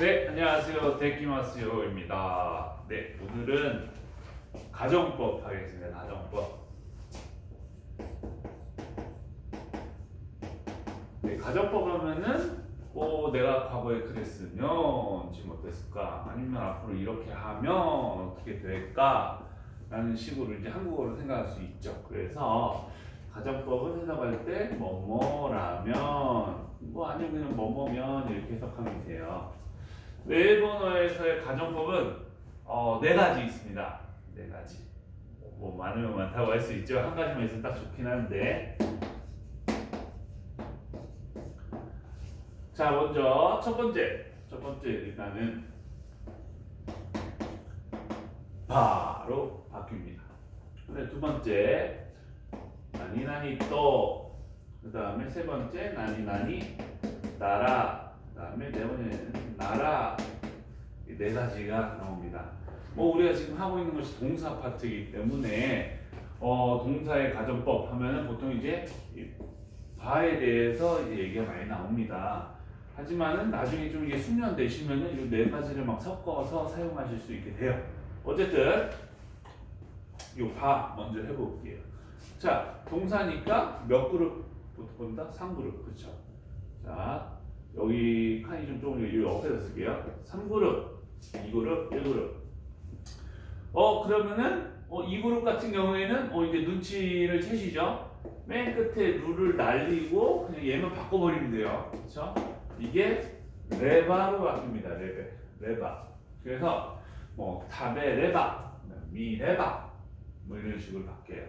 네, 안녕하세요. 데키마스요입니다. 네, 오늘은 가정법 하겠습니다. 가정법. 네, 가정법 하면은 뭐 내가 과거에 그랬으면 지금 어땠을까? 아니면 앞으로 이렇게 하면 어떻게 될까? 라는 식으로 이제 한국어로 생각할 수 있죠. 그래서 가정법은 해석할 때 뭐뭐라면 뭐 아니면 그냥 뭐뭐면 이렇게 해석하면 돼요. 네, 일본어에서의 가정법은 어, 네 가지 있습니다. 네 가지. 뭐 많으면 많다고 할 수 있죠. 한 가지만 있으면 딱 좋긴 한데. 자, 먼저 첫 번째. 첫 번째 일단은 바로 바뀝니다. 근데 두 번째 나니나니 또 그다음에 세 번째 나니나니 나라 그 다음에 네 번째는 나라 이 네 가지가 나옵니다. 뭐 우리가 지금 하고 있는 것이 동사 파트이기 때문에 어 동사의 가정법 하면은 보통 이제 이 바에 대해서 이제 얘기가 많이 나옵니다. 하지만은 나중에 좀 이게 숙련되시면은 이 네 가지를 막 섞어서 사용하실 수 있게 돼요. 어쨌든 요바 먼저 해볼게요. 자 동사니까 몇 그룹부터 본다? 3그룹 그쵸? 자 여기 칸이 좀 조금 요 옆에서 쓸게요. 3그룹, 2그룹, 1그룹. 어 그러면은 어, 2그룹 같은 경우에는 어 이제 눈치를 채시죠? 맨 끝에 룰을 날리고 그냥 얘만 바꿔버리면 돼요. 그렇죠? 이게 레바로 바뀝니다. 레바. 레바. 그래서 뭐 타베 레바, 미 레바 뭐 이런 식으로 바뀌어요.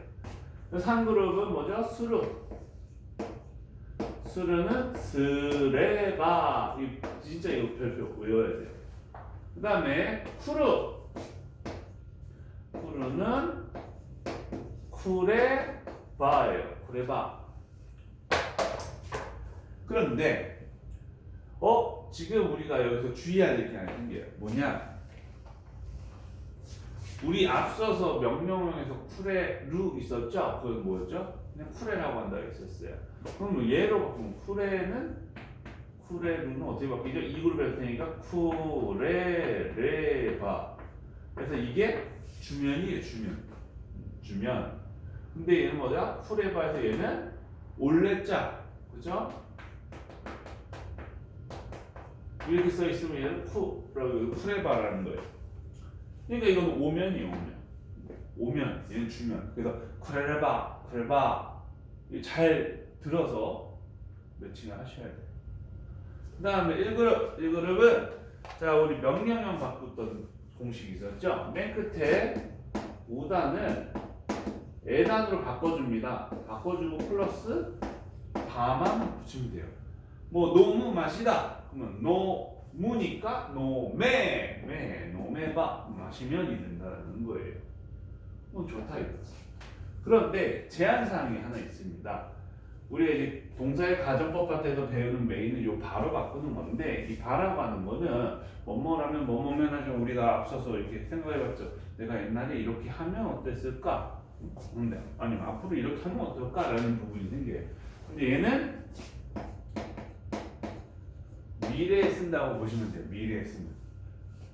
3그룹은 뭐죠? 수루. 수르는 스레바 이 진짜 이거 별표 외워야 돼요. 그 다음에 쿠르 쿠르는 쿠레바예요. 쿠레바. 그런데 어 지금 우리가 여기서 주의해야 될 게 하나 생겨요. 뭐냐? 우리 앞서서 명령어에서 쿠레루 있었죠? 그건 뭐였죠? 그냥 쿠레라고 한다고 했었어요. 그럼 얘로 바꾸면 쿠레는 쿠레루는 어떻게 바뀌죠? 이 그룹에 할 테니까 쿠레레바. 그래서 이게 주면이에요, 주면. 주면. 근데 얘는 뭐야? 쿠레바에서 얘는 올레자. 그죠? 이렇게 써 있으면 얘는 쿠라고 쿠레바라는 거예요. 그러니까 이건 오면이에요, 오면. 오면, 얘는 주면. 그래서 쿠레레바, 쿠레바. 잘 들어서 매칭을 하셔야 돼요. 그 다음에 1그룹, 1그룹은 자 우리 명령형 바꿨던 공식이 있었죠? 맨 끝에 5단을 에단으로 바꿔줍니다. 바꿔주고 플러스 바만 붙이면 돼요. 뭐 노무 마시다 그러면 노 무니까 노메. 메 노메바. 마시면이 된다는 거예요. 뭐 좋다 이거. 그런데 제한 사항이 하나 있습니다. 우리가 이제 동사의 가정법 같아서 배우는 메인은 요 바로 바꾸는 건데 이 바라고 하는 거는 뭐뭐라면 뭐뭐면 하죠. 우리가 앞서서 이렇게 생각해봤죠. 내가 옛날에 이렇게 하면 어땠을까? 근데 아니면 앞으로 이렇게 하면 어떨까라는 부분이 생겨요. 근데 얘는 미래에 쓴다고 보시면 돼요 미래에 쓰면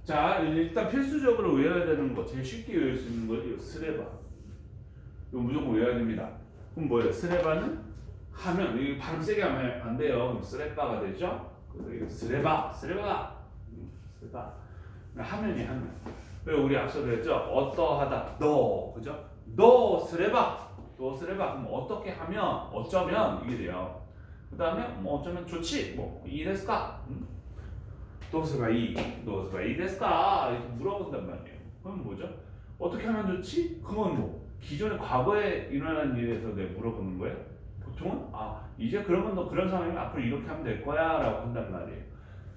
자 일단 필수적으로 외워야 되는 거 제일 쉽게 외울 수 있는 거지 스레바 이거 무조건 외워야 됩니다 그럼 뭐예요 스레바는 하면 이 발음 세게 하면 안 돼요. 그럼 쓰레바가 되죠. 쓰레바, 쓰레바, 음, 쓰레바. 하면이 하면. 왜 우리 앞서 그랬죠? 어떠하다, 너, 그죠? 너 쓰레바, 너 쓰레바. 그럼 어떻게 하면, 어쩌면 이게 돼요. 그 다음에 뭐 어쩌면 좋지, 뭐 이데스까, 음? 도스가 이, 도스가 이데스까 이렇게 물어본단 말이에요. 그럼 뭐죠? 어떻게 하면 좋지? 그건 뭐 기존의 과거에 일어난 일에서 내가 물어보는 거예요. 보통은 아 이제 그러면 너 그런 상황이면 앞으로 이렇게 하면 될 거야 라고 한단 말이에요.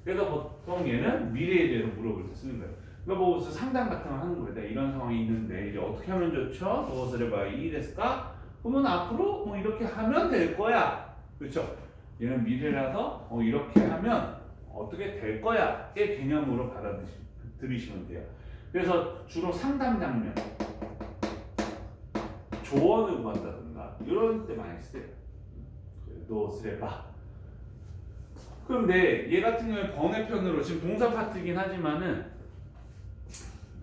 그래서 보통 얘는 미래에 대해서 물어볼 때 쓰는 거예요. 그러니까 뭐 상담 같은 거 하는 거예요. 이런 상황이 있는데 이제 어떻게 하면 좋죠? 무엇을 해봐 이랬을까? 그러면 앞으로 뭐 이렇게 하면 될 거야. 그렇죠? 얘는 미래라서 어, 이렇게 하면 어떻게 될 거야의 개념으로 받아들이시면 돼요. 그래서 주로 상담 장면, 조언을 구한다든가 이런 때 많이 쓰요. 너 쓰레바 그런데 얘 같은 경우에 번외편으로 지금 동사 파트이긴 하지만은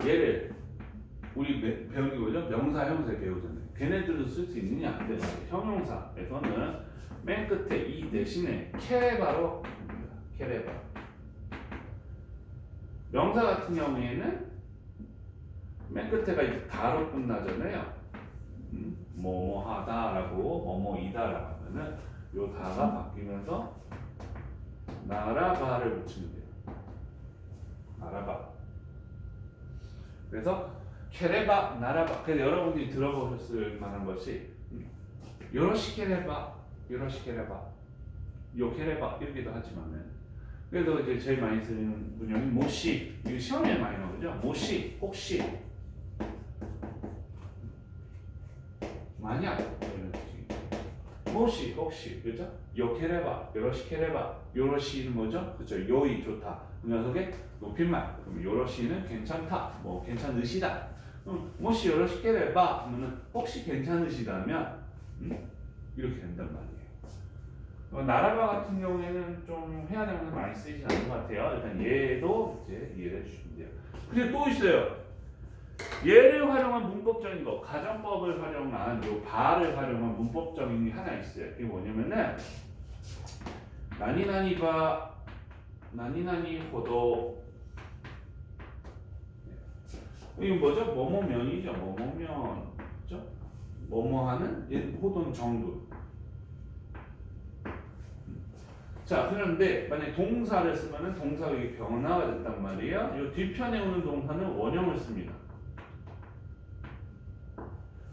얘를 우리 배- 배운 게 뭐죠? 명사, 형용사 배우잖아요. 걔네들도 쓸 수 있느냐? 근데. 형용사에서는 맨 끝에 이 대신에 케레바로 합니다. 케레바. 명사 같은 경우에는 맨 끝에가 이제 다로 끝나잖아요. 음, 뭐뭐 하다라고 뭐뭐이다라고 하면은 요 다가 바뀌면서 나라바를 붙이면 돼요. 나라바. 그래서 케레바, 나라바. 그래서 여러분들이 들어보셨을 만한 것이 음, 요러시 케레바, 요러시 케레바, 요 케레바 이렇게도 하지만은 그래도 이제 제일 많이 쓰는 문형이 모시. 이거 시험에 많이 나오죠. 모시, 혹시. 만약 이런 뜻이. 모시, 혹시, 그죠? 요 케레바, 요러시 케레바, 요러시는 뭐죠? 그죠? 요이 좋다. 그 녀석의 높임말. 그럼 요러시는 괜찮다. 뭐 괜찮으시다. 음, 모시 요러시 케레바 하면은 혹시 괜찮으시다면 음? 이렇게 된단 말이에요. 어, 나라바 같은 경우에는 좀 해야 되는 거 많이 쓰이지 않는 것 같아요. 일단 얘도 이제 이해해 주시면 돼요. 그리고 또 있어요. 얘를 활용한 문법적인 거, 가정법을 활용한 요 바를 활용한 문법적인 게 하나 있어요. 이게 뭐냐면은 나니나니바 나니나니 호도 이거 뭐죠? 뭐뭐면이죠. 뭐뭐면 그죠? 뭐뭐하는 얘 호도는 정도. 자 그런데 만약 동사를 쓰면은 동사가 이게 변화가 됐단 말이에요. 이 뒤편에 오는 동사는 원형을 씁니다.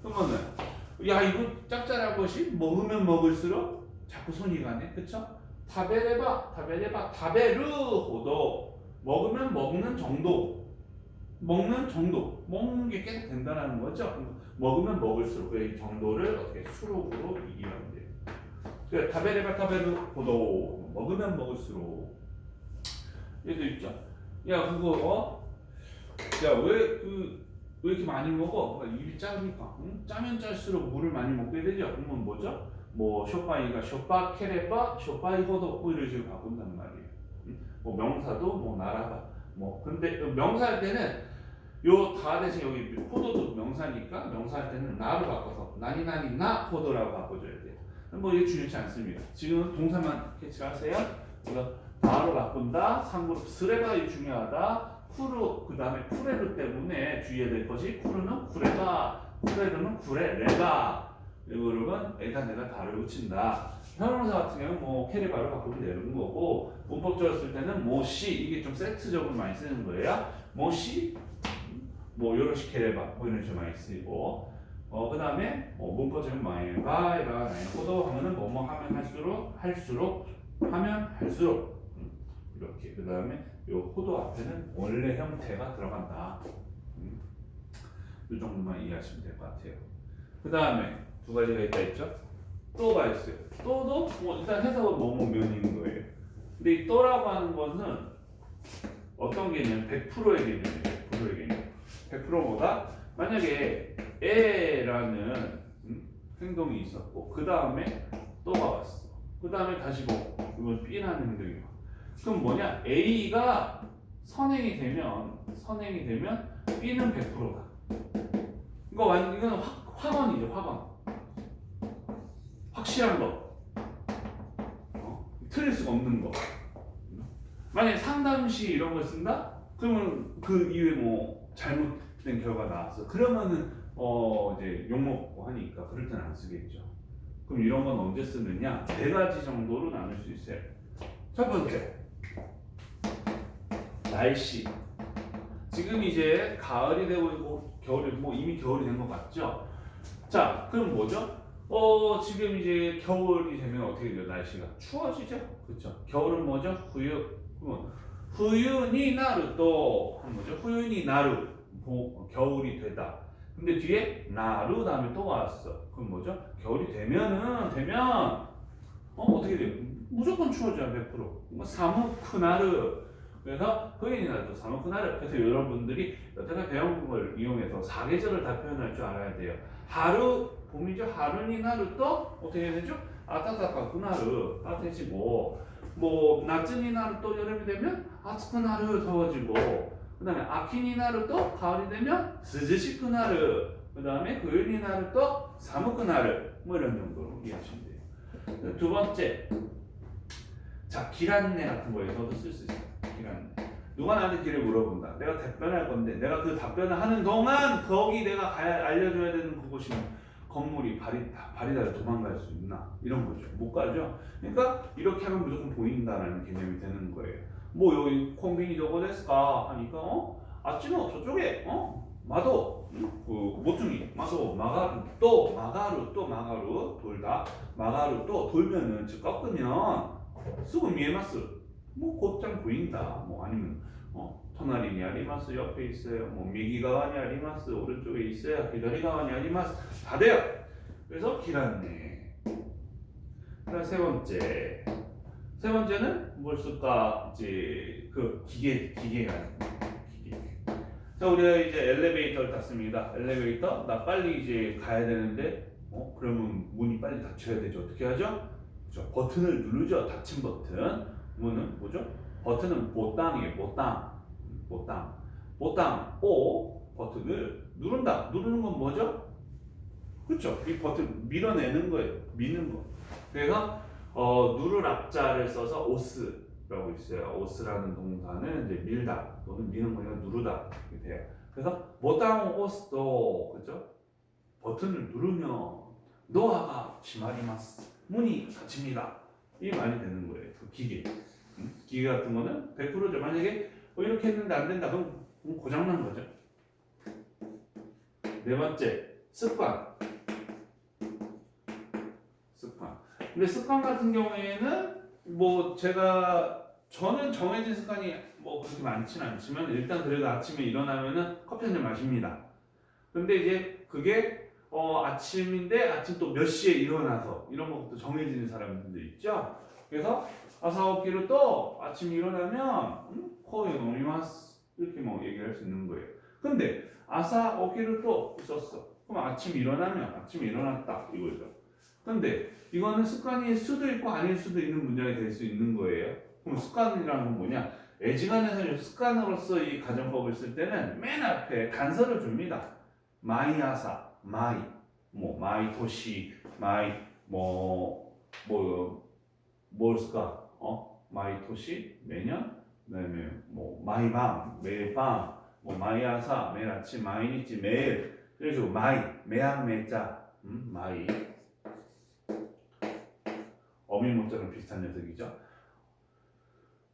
그러면은 야 이거 짭짤한 것이 먹으면 먹을수록 자꾸 손이 가네, 그쵸? 타베레바, 타베레바, 타베르 호도 먹으면 먹는 정도, 먹는 정도, 먹는 게 계속 된다는 거죠. 먹으면 먹을수록 그 정도를 어떻게 수록으로 돼요. 그 타베레바 타베르 호도 먹으면 먹을수록 얘도 있죠. 야 그거 어? 야왜 그 왜 이렇게 많이 먹어? 그러니까 입이 작으니까 응? 짜면 짤수록 물을 많이 먹게 되죠. 그러면 뭐죠? 뭐 쇼파이가 쇼파 케레바 쇼파이 호도 뭐 바꾼단 말이에요. 응? 뭐 명사도 뭐 나라바 뭐 근데 그 명사할 때는 요 다 대신 여기 호도도 명사니까 명사할 때는 나로 바꿔서 나니 나니 나 호도라고 바꿔줘야 돼요. 뭐 이게 중요치 않습니다. 지금 동사만 캐치하세요. 그래서 나로 바꾼다. 상그룹 스레가 중요하다. 쿠르 그 다음에 쿠레르 때문에 주의해야 될 것이 쿠르는 쿠레가 쿠레르는 쿠레 레가 이거는 에다 내가 다를 붙인다. 형용사 같은 경우는 뭐 캐리 바로 바꾸면 되는 거고 문법적으로 쓸 때는 모시 이게 좀 세트적으로 많이 쓰는 거예요. 모시 뭐 요러시 캐레바 뭐 이런 식으로 많이 쓰이고 어 그 다음에 뭐 문법적인 많이 바이라 나이 호도 하면은 뭐뭐 하면 할수록 할수록 하면 할수록 음, 이렇게 그 다음에 요 호도 앞에는 원래 형태가 들어간다. 음, 이 정도만 이해하시면 될 것 같아요. 그 다음에 두 가지가 있다 했죠. 또가 있어요. 또도 뭐 일단 해석은 뭐뭐 면인 거예요. 근데 이 또라고 하는 것은 어떤 개념? 100%의 개념이에요. 100%의 개념. 100%보다 만약에 에라는 음, 행동이 있었고 그 다음에 또가 왔어. 그 다음에 다시 뭐 이건 B라는 행동이 와. 그럼 뭐냐? A가 선행이 되면 선행이 되면 B는 100%다. 이거 완 이거는 확, 확언이죠 확언. 확실한 거. 어? 틀릴 수가 없는 거. 만약 에 상담시 이런 걸 쓴다? 그러면 그 이후에 뭐 잘못된 결과 나왔어. 그러면은 어 이제 욕 먹고 하니까 그럴 때는 안 쓰겠죠. 그럼 이런 건 언제 쓰느냐? 네 가지 정도로 나눌 수 있어요. 첫 번째, 날씨. 지금 이제 가을이 되고 있고 겨울이 뭐 이미 겨울이 된 것 같죠? 자, 그럼 뭐죠? 어 지금 이제 겨울이 되면 어떻게 돼요? 날씨가 추워지죠? 그렇죠? 겨울은 뭐죠? 후유. 그러면 후유니 나루 또 뭐죠? 후유니 나루 보- 겨울이 되다. 근데 뒤에 나루 다음에 또 왔어. 그럼 뭐죠? 겨울이 되면은 되면 어 어떻게 돼요? 무조건 추워져요 100%. 뭐 사무 쿠나르 그래서 후유니나루 사무 쿠나르 그래서 여러분들이 여태까지 배운 걸 이용해서 사계절을 다 표현할 줄 알아야 돼요. 하루 봄이죠. 하루니 나루 또 어떻게 해야 되죠? 그나루 따뜻해지고 뭐 낮은 이날은 또 여름이 되면 아츠쿠나르 더워지고 그 다음에 아키니나르 또 가을이 되면 스즈시쿠나르 그 다음에 고요니나르 또 사무쿠나르 뭐 이런 정도로 이해하시면 돼요. 두 번째 자 길안내 같은 거에서도 쓸 수 있어요. 길안내. 누가 나한테 길을 물어본다. 내가 답변할 건데 내가 그 답변을 하는 동안 거기 내가 가야 알려줘야 되는 그곳이면 건물이 발이 다 발이 다 도망갈 수 있나 이런 거죠. 못 가죠. 그러니까 이렇게 하면 무조건 보인다라는 개념이 되는 거예요. 뭐 여기 콤비니 도고 데스까? 하니까 어? 아찌노 저쪽에 어? 마도 응? 그 모퉁이 마도 마가루 또 마가루 또 마가루 돌다. 마가루 또 돌면은 즉 꺾으면 쓰고 미에마스. 뭐 곧장 보인다. 뭐 아니면 어? 터나리니 아리마스 옆에 있어요. 뭐 미기가와니 아리마스 오른쪽에 있어요 히다리가와니 아리마스. 다 돼요. 그래서 길었네. 그다음 세 번째 세 번째는 뭘 쓸까? 이제 그 기계 기계가 기계. 자 우리가 이제 엘리베이터를 탔습니다. 엘리베이터. 나 빨리 이제 가야 되는데 어? 그러면 문이 빨리 닫혀야 되죠 어떻게 하죠? 그죠? 버튼을 누르죠. 닫힌 버튼. 문은 뭐죠? 버튼은 보땅이에요. 보땅. 보땅. 보땅. O 버튼을 누른다. 누르는 건 뭐죠? 그렇죠 이 버튼 밀어내는 거예요. 미는 거. 그래서 어, 누를 앞자를 써서 오스라고 있어요. 오스라는 동사는 이제 밀다 또는 미는 거니까 누르다 이렇게 돼요. 그래서 보당 오스도 그죠? 버튼을 누르면 노아가 치마리마스 문이 닫힙니다. 이 말이 되는 거예요. 그 기계. 음? 기계 같은 거는 100%죠. 만약에 뭐 이렇게 했는데 안 된다 그럼 고장난 거죠. 네 번째 습관. 근데 습관 같은 경우에는 뭐 제가 저는 정해진 습관이 뭐 그렇게 많지는 않지만 일단 그래도 아침에 일어나면은 커피 한 잔 마십니다. 근데 이제 그게 어 아침인데 아침 또 몇 시에 일어나서 이런 것도 정해지는 사람들도 있죠. 그래서 아사오키를 또 아침 일어나면 음, 코에 노미마스 이렇게 뭐 얘기할 수 있는 거예요. 근데 아사오키를 또 썼어. 그럼 아침 일어나면 아침에 일어났다 이거죠. 근데 이거는 습관일 수도 있고 아닐 수도 있는 문장이 될 수 있는 거예요. 그럼 습관이라는 건 뭐냐? 애지간해서 습관으로서 이 가정법을 쓸 때는 맨 앞에 단서를 줍니다. 마이 아사, 마이, 뭐 마이 도시, 마이 뭐뭐 뭘까? 어? 마이 도시 매년, 그다음에 뭐 마이 밤, 매일 밤, 뭐 마이 아사, 매일 아침, 마이 니치 매일. 그래서 마이, 매학 매자, 음, 마이. 어미모자랑 비슷한 녀석이죠.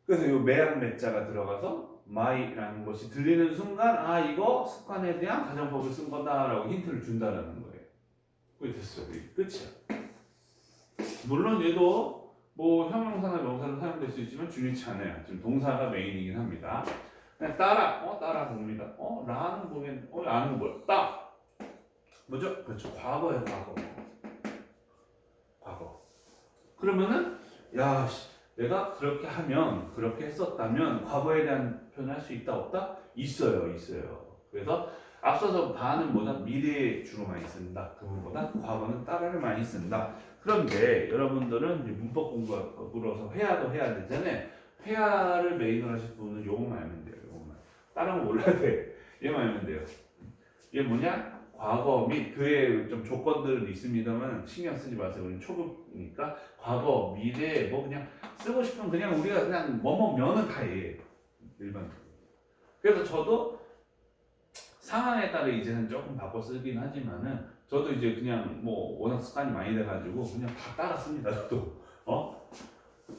그래서 이 매약 매자가 들어가서 마이라는 것이 들리는 순간 아 이거 습관에 대한 가정법을 쓴 거다라고 힌트를 준다라는 거예요. 그게 됐어요. 이게 끝이야. 물론 얘도 뭐 형용사나 명사로 사용될 수 있지만 중요치 않아요. 지금 동사가 메인이긴 합니다. 그냥 따라, 어 따라 봅니다. 어 라는 보면 어거 뭐야? 따 뭐죠? 그렇죠. 과거예요, 과거. 과거. 그러면은 야 씨, 내가 그렇게 하면 그렇게 했었다면 과거에 대한 표현할 수 있다 없다? 있어요 있어요. 그래서 앞서서 반은 뭐다? 미래에 주로 많이 쓴다. 그거보다 과거는 따라를 많이 쓴다. 그런데 여러분들은 문법 공부로서 회화도 해야 되잖아요. 회화를 메인으로 하실 분은 요것만 알면 돼요 요것만. 다른 거 몰라도 돼. 얘만 알면 돼요. 얘 뭐냐 과거 및 그의 좀 조건들은 있습니다만 신경 쓰지 마세요. 우리는 초급이니까 과거, 미래 뭐 그냥 쓰고 싶으면 그냥 우리가 그냥 뭐뭐 면은 다 해. 일반. 그래서 저도 상황에 따라 이제는 조금 바꿔 쓰긴 하지만은 저도 이제 그냥 뭐 워낙 습관이 많이 돼가지고 그냥 다 따라 씁니다. 저도 어.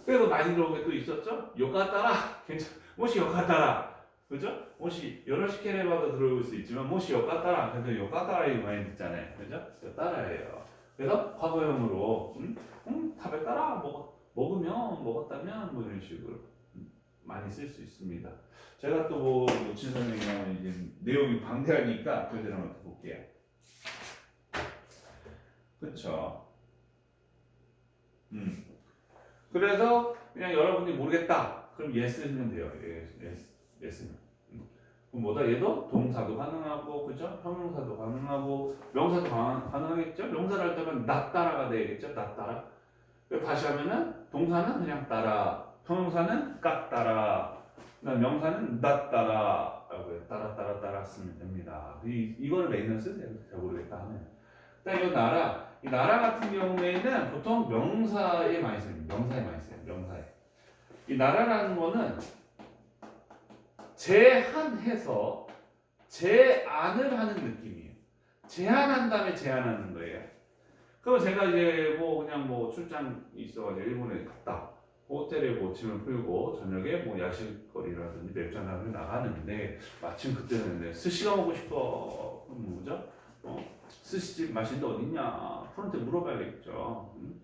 그래도 많이 들어온 게 또 있었죠. 요가 따라 괜찮. 뭐시 요가 따라. 그죠? 뭐시 여러 시케레바도 들어올 수 있지만 뭐시 요가 따라 그래도 요가 따라 이거 많이 듣잖아요. 그죠? 요 따라예요. 그래서 과거형으로 음, 음 답에 따라 먹 먹으면 먹었다면 뭐 이런 식으로 음, 많이 쓸 수 있습니다. 제가 또뭐 놓친 선생님은 이제 내용이 방대하니까 그대로 한번 볼게요. 그렇죠. 음. 그래서 그냥 여러분이 모르겠다. 그럼 yes 쓰면 돼요. yes, 음. 그럼 뭐다? 얘도 동사도 가능하고, 그죠? 형용사도 가능하고, 명사도 가- 가능하겠죠? 명사를 할 때는 나 따라가 되겠죠? 나 따라. 다시 하면은 동사는 그냥 따라, 형용사는 깍 따라, 그다음 명사는 나 따라 라고. 따라 따라 따라 쓰면 됩니다. 이 이거를 매년 쓰세요. 잘 모르겠다 하면. 일단 이 나라, 이 나라 같은 경우에는 보통 명사에 많이 써요. 명사에 많이 써요. 명사에. 이 나라라는 거는 제한해서 제안을 하는 느낌이에요. 제한한 다음에 제안하는 거예요. 그럼 제가 이제 뭐 그냥 뭐 출장 있어가지고 일본에 갔다. 호텔에 뭐 짐을 풀고 저녁에 뭐 야식거리라든지 맥주 한잔 나가는데 마침 그때는 내 스시가 먹고 싶어. 그럼 뭐죠? 어? 스시집 맛있는 데 어딨냐? 프런트 물어봐야겠죠. 음?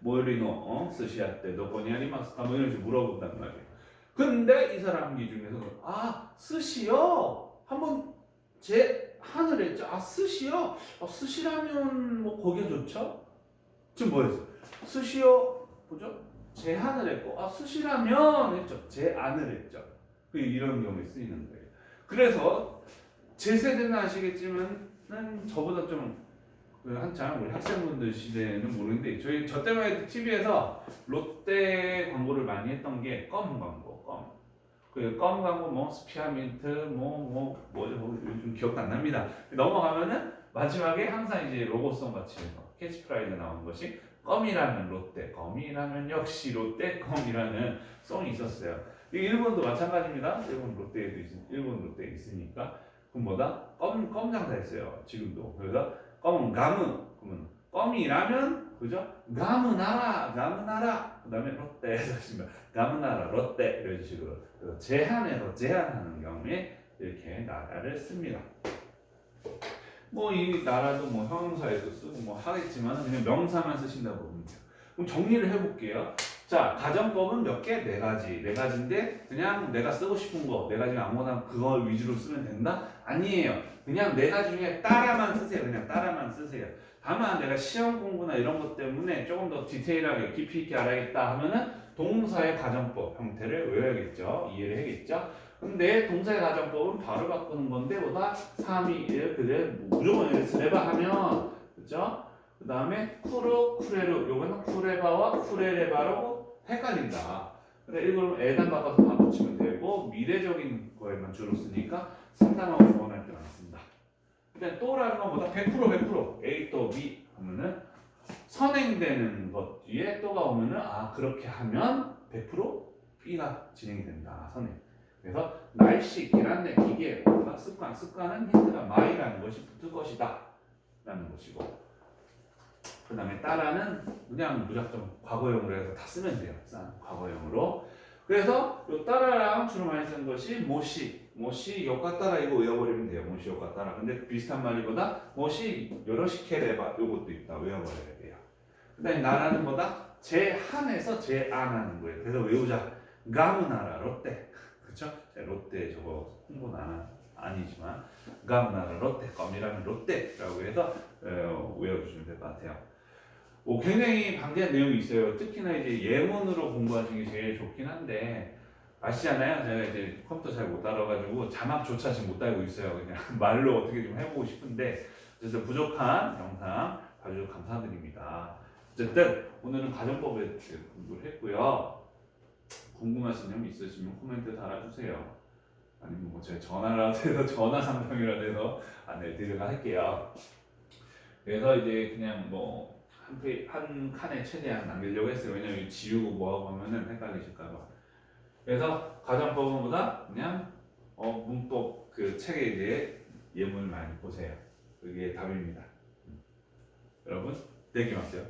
뭐리노 어? 스시야 때 너거니 아리마스까 뭐 이런 식으로 물어본단 말이에요. 근데 이 사람 기준에서 아 스시요? 한번 제 하늘 했죠. 아 스시요? 아, 스시라면 뭐 거기에 좋죠? 지금 뭐였어? 스시요? 보죠? 제한을 했고 아 스시라면 했죠. 제 안을 했죠. 그 이런 경우에 쓰이는 거예요. 그래서 제 세대는 아시겠지만은 저보다 좀그 한참 우리 학생분들 시대는 모르는데 저희 저 때문에 TV에서 롯데 광고를 많이 했던 게 껌 광고, 껌. 그껌 광고 뭐 스피아민트 뭐뭐 뭐죠 뭐 요즘 기억도 안 납니다. 넘어가면은 마지막에 항상 이제 로고송 같이 해서 캐치프라이즈 나오는 것이 껌이라면 롯데, 껌이라면 역시 롯데, 껌이라는 송이 있었어요. 이 일본도 마찬가지입니다. 일본 롯데에도 있, 일본 롯데에 있으니까 그럼 뭐다? 껌, 껌 장사했어요. 지금도. 그래서 껌은 가무 그러면 껌이라면 그죠? 가무나라 가무나라 그 다음에 롯데 했습니다. 가무나라 롯데 이런 식으로 그래서 제한해서 제한하는 경우에 이렇게 나라를 씁니다. 뭐 이 나라도 뭐 형용사에도 쓰고 뭐 하겠지만 그냥 명사만 쓰신다고 보면 돼요. 그럼 정리를 해볼게요. 자 가정법은 몇 개? 네 가지. 네 가지인데 그냥 내가 쓰고 싶은 거, 네 가지 아무거나 그거 위주로 쓰면 된다? 아니에요. 그냥 네 가지 중에 따라만 쓰세요. 그냥 따라만 쓰세요. 다만 내가 시험 공부나 이런 것 때문에 조금 더 디테일하게 깊이 있게 알아야겠다 하면은 동사의 가정법 형태를 외워야겠죠. 이해를 해야겠죠. 근데 동사의 가정법은 바로 바꾸는 건데 보다 3, 2, 1 그래 무조건 이렇게 쓰레바 하면 그죠? 그 다음에 쿠르, 쿠레르. 요거는 쿠레바와 쿠레레바로 헷갈린다. 근데 이걸 애단 바꿔서 다 붙이면 되고 미래적인 거에만 주로 쓰니까 상담하고 조언할 때만 씁니다. 근데 또라는 것보다? 100% 100% A 또 B 하면은 선행되는 것 뒤에 또가 오면은 아 그렇게 하면 100% B가 진행이 된다. 선행. 그래서 날씨, 계란내, 기계, 습관, 습관은 힌트가 마이라는 것이 붙을 것이다. 라는 것이고 그 다음에 따라는 그냥 무작정 과거형으로 해서 다 쓰면 돼요. 싼 과거형으로. 그래서 요 따라랑 주로 많이 쓰는 것이 모시. 모시 역과 따라 이거 외워버리면 돼요. 모시 역과 따라. 근데 그 비슷한 말이보다 모시 여러 시케레바 요것도 있다. 외워버려야 돼요. 그 다음에 나라는 뭐다? 제 한에서 제 안 하는 거예요. 그래서 외우자. 가무나라 롯데 그쵸? 롯데 저거 홍보는 안, 아니지만. 가무나라 롯데 껌이라면 롯데라고 해서 어, 외워주시면 될 것 같아요 뭐 굉장히 방대한 내용이 있어요 특히나 이제 예문으로 공부하시는 게 제일 좋긴 한데 아시잖아요. 제가 이제 컴퓨터 잘 못 따라가지고 자막조차 지금 못 달고 있어요. 그냥 말로 어떻게 좀 해보고 싶은데 그래서 부족한 영상 봐주셔서 감사드립니다. 어쨌든 오늘은 가정법에 공부를 했고요. 궁금하신 점 있으시면 코멘트 달아주세요. 아니면 뭐 제가 전화라도 해서 전화 상담이라도 해서 안내드리도록 할게요. 그래서 이제 그냥 뭐 한 칸에 최대한 남기려고 했어요. 왜냐면 지우고 뭐하고 하면은 헷갈리실까봐. 그래서 가정법원보다 그냥 어, 문법 그 책에 이제 예문을 많이 보세요. 그게 답입니다. 여러분, 내기 마세요.